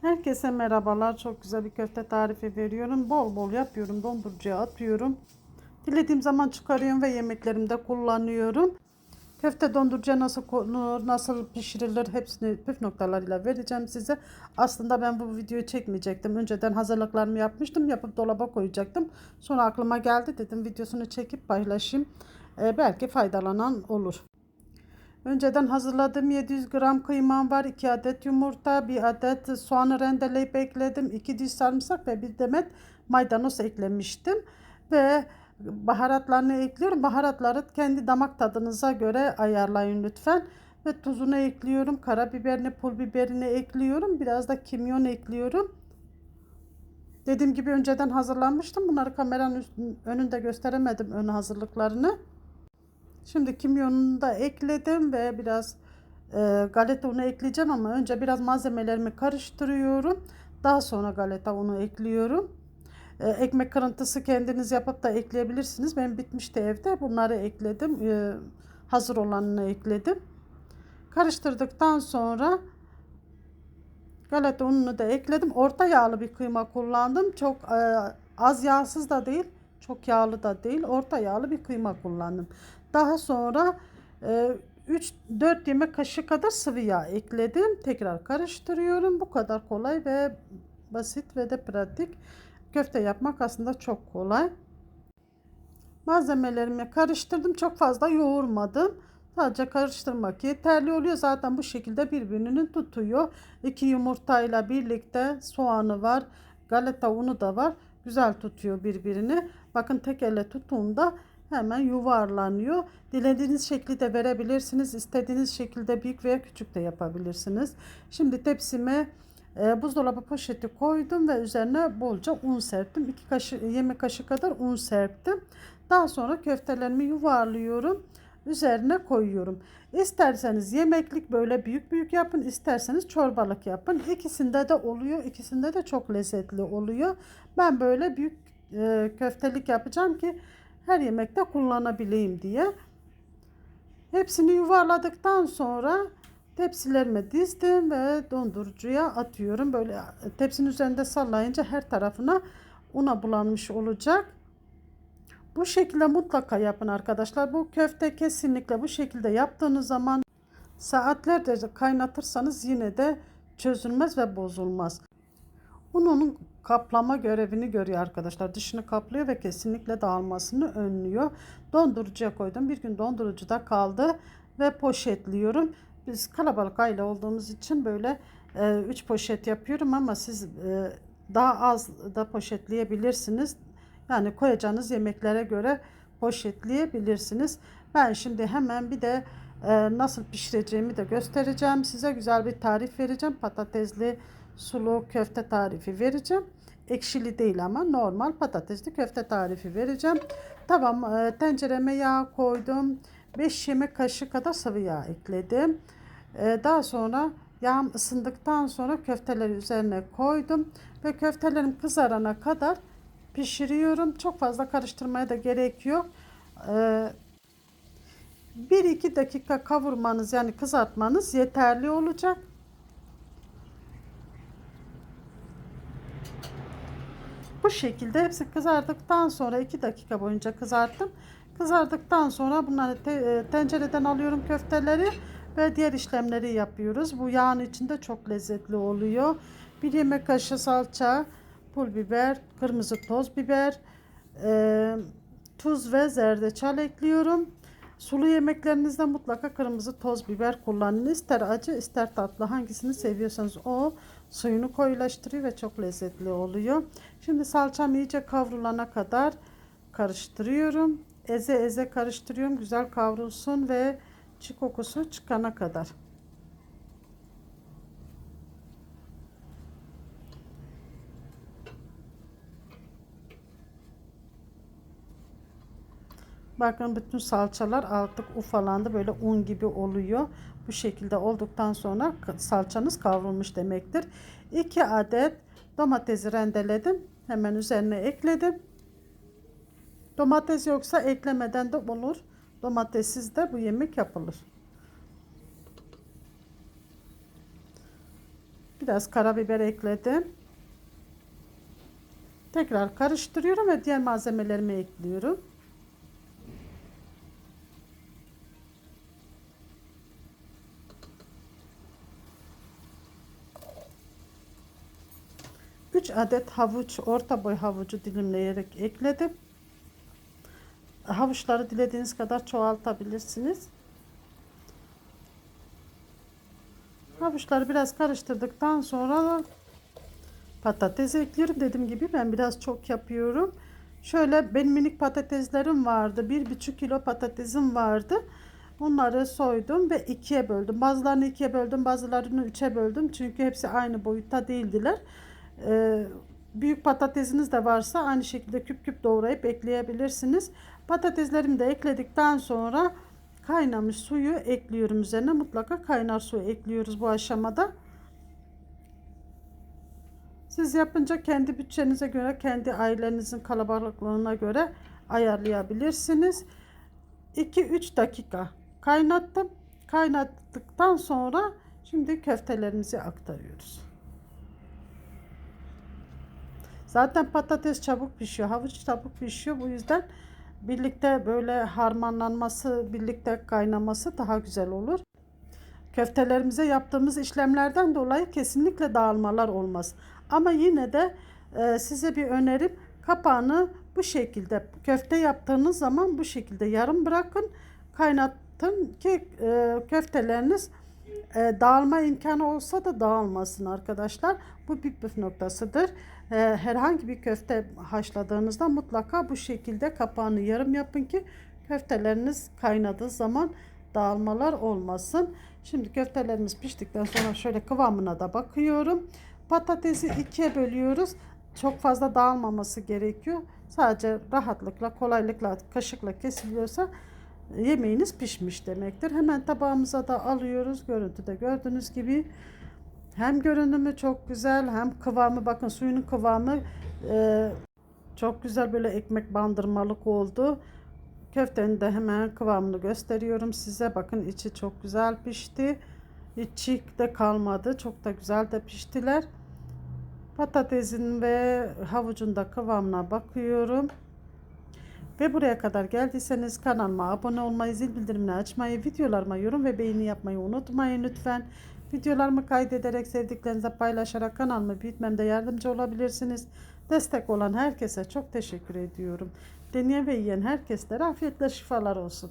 Herkese merhabalar. Çok güzel bir köfte tarifi veriyorum. Bol bol yapıyorum. Dondurucuya atıyorum. Dilediğim zaman çıkarıyorum ve yemeklerimde kullanıyorum. Köfte dondurucuya nasıl konur, nasıl pişirilir hepsini püf noktalarıyla vereceğim size. Aslında ben bu videoyu çekmeyecektim. Önceden hazırlıklarımı yapmıştım. Yapıp dolaba koyacaktım. Sonra aklıma geldi dedim videosunu çekip paylaşayım. Ee, belki faydalanan olur. Önceden hazırladığım 700 gram kıymam var. 2 adet yumurta, 1 adet soğanı rendeleyip ekledim. 2 diş sarımsak ve bir demet maydanoz eklemiştim. Ve baharatlarını ekliyorum. Baharatları kendi damak tadınıza göre ayarlayın lütfen. Ve tuzunu ekliyorum. Karabiberini, pul biberini ekliyorum. Biraz da kimyon ekliyorum. Dediğim gibi önceden hazırlanmıştım. Bunları kameranın önünde gösteremedim ön hazırlıklarını. Şimdi kimyonunu da ekledim ve biraz e, galeta unu ekleyeceğim ama önce biraz malzemelerimi karıştırıyorum. Daha sonra galeta unu ekliyorum. E, ekmek kırıntısı kendiniz yapıp da ekleyebilirsiniz. Benim bitmişti evde. Bunları ekledim. E, hazır olanını ekledim. Karıştırdıktan sonra galeta ununu da ekledim. Orta yağlı bir kıyma kullandım. Çok e, az yağsız da değil, çok yağlı da değil. Orta yağlı bir kıyma kullandım. Daha sonra 3-4 yemek kaşığı kadar sıvı yağ ekledim. Tekrar karıştırıyorum. Bu kadar kolay ve basit ve de pratik. Köfte yapmak aslında çok kolay. Malzemelerimi karıştırdım. Çok fazla yoğurmadım. Sadece karıştırmak yeterli oluyor. Zaten bu şekilde birbirini tutuyor. İki yumurtayla birlikte soğanı var. Galeta unu da var. Güzel tutuyor birbirini. Bakın tek elle tuttuğumda hemen yuvarlanıyor. Dilediğiniz şekli de verebilirsiniz. İstediğiniz şekilde büyük veya küçük de yapabilirsiniz. Şimdi tepsime e, buzdolabı poşeti koydum ve üzerine bolca un serptim. 2 kaşık yemek kaşığı kadar un serptim. Daha sonra köftelerimi yuvarlıyorum. Üzerine koyuyorum. İsterseniz yemeklik böyle büyük büyük yapın, isterseniz çorbalık yapın. İkisinde de oluyor. İkisinde de çok lezzetli oluyor. Ben böyle büyük e, köftelik yapacağım ki her yemekte kullanabileyim diye. Hepsini yuvarladıktan sonra tepsilerime dizdim ve dondurucuya atıyorum. Böyle tepsinin üzerinde sallayınca her tarafına una bulanmış olacak. Bu şekilde mutlaka yapın arkadaşlar. Bu köfte kesinlikle bu şekilde yaptığınız zaman saatlerce kaynatırsanız yine de çözülmez ve bozulmaz. Unun kaplama görevini görüyor arkadaşlar. Dışını kaplıyor ve kesinlikle dağılmasını önlüyor. Dondurucuya koydum. Bir gün dondurucuda kaldı ve poşetliyorum. Biz kalabalık aile olduğumuz için böyle 3 e, poşet yapıyorum ama siz e, daha az da poşetleyebilirsiniz. Yani koyacağınız yemeklere göre poşetleyebilirsiniz. Ben şimdi hemen bir de e, nasıl pişireceğimi de göstereceğim. Size güzel bir tarif vereceğim. Patatesli sulu köfte tarifi vereceğim. Ekşili değil ama normal patatesli köfte tarifi vereceğim. Tamam e, tencereme yağ koydum. 5 yemek kaşığı kadar sıvı yağ ekledim. E, daha sonra yağım ısındıktan sonra köfteleri üzerine koydum. Ve köftelerim kızarana kadar pişiriyorum. Çok fazla karıştırmaya da gerek yok. E, 1-2 dakika kavurmanız yani kızartmanız yeterli olacak. Bu şekilde hepsi kızardıktan sonra 2 dakika boyunca kızarttım. Kızardıktan sonra bunları te, e, tencereden alıyorum köfteleri ve diğer işlemleri yapıyoruz. Bu yağın içinde çok lezzetli oluyor. Bir yemek kaşığı salça, pul biber, kırmızı toz biber, e, tuz ve zerdeçal ekliyorum. Sulu yemeklerinizde mutlaka kırmızı toz biber kullanın. İster acı ister tatlı hangisini seviyorsanız o suyunu koyulaştırıyor ve çok lezzetli oluyor. Şimdi salçam iyice kavrulana kadar karıştırıyorum. Eze eze karıştırıyorum. Güzel kavrulsun ve çiğ kokusu çıkana kadar. Bakın bütün salçalar artık ufalandı. Böyle un gibi oluyor. Bu şekilde olduktan sonra salçanız kavrulmuş demektir. 2 adet domatesi rendeledim. Hemen üzerine ekledim. Domates yoksa eklemeden de olur. Domatessiz de bu yemek yapılır. Biraz karabiber ekledim. Tekrar karıştırıyorum ve diğer malzemelerimi ekliyorum. Üç adet havuç, orta boy havucu dilimleyerek ekledim. Havuçları dilediğiniz kadar çoğaltabilirsiniz. Havuçları biraz karıştırdıktan sonra patates ekliyorum. Dediğim gibi ben biraz çok yapıyorum. Şöyle benim minik patateslerim vardı. Bir buçuk kilo patatesim vardı. Onları soydum ve ikiye böldüm. Bazılarını ikiye böldüm, bazılarını üçe böldüm. Çünkü hepsi aynı boyutta değildiler. Ee, büyük patatesiniz de varsa aynı şekilde küp küp doğrayıp ekleyebilirsiniz. Patateslerimi de ekledikten sonra kaynamış suyu ekliyorum üzerine. Mutlaka kaynar su ekliyoruz bu aşamada. Siz yapınca kendi bütçenize göre, kendi ailenizin kalabalıklığına göre ayarlayabilirsiniz. 2-3 dakika kaynattım. Kaynattıktan sonra şimdi köftelerimizi aktarıyoruz. Zaten patates çabuk pişiyor, havuç çabuk pişiyor. Bu yüzden birlikte böyle harmanlanması, birlikte kaynaması daha güzel olur. Köftelerimize yaptığımız işlemlerden dolayı kesinlikle dağılmalar olmaz. Ama yine de e, size bir önerim kapağını bu şekilde köfte yaptığınız zaman bu şekilde yarım bırakın kaynatın ki e, köfteleriniz e, dağılma imkanı olsa da dağılmasın arkadaşlar. Bu bir püf noktasıdır. E, herhangi bir köfte haşladığınızda mutlaka bu şekilde kapağını yarım yapın ki köfteleriniz kaynadığı zaman dağılmalar olmasın. Şimdi köftelerimiz piştikten sonra şöyle kıvamına da bakıyorum. Patatesi ikiye bölüyoruz. Çok fazla dağılmaması gerekiyor. Sadece rahatlıkla, kolaylıkla, kaşıkla kesiliyorsa yemeğiniz pişmiş demektir. Hemen tabağımıza da alıyoruz. Görüntüde gördüğünüz gibi hem görünümü çok güzel hem kıvamı bakın suyunun kıvamı e, çok güzel böyle ekmek bandırmalık oldu. Köftenin de hemen kıvamını gösteriyorum size. Bakın içi çok güzel pişti. Hiç çiğ de kalmadı. Çok da güzel de piştiler. Patatesin ve havucun da kıvamına bakıyorum. Ve buraya kadar geldiyseniz kanalıma abone olmayı, zil bildirimini açmayı, videolarıma yorum ve beğeni yapmayı unutmayın lütfen. Videolarımı kaydederek sevdiklerinize paylaşarak kanalımı büyütmemde yardımcı olabilirsiniz. Destek olan herkese çok teşekkür ediyorum. Deneyen ve yiyen herkeslere afiyetle şifalar olsun.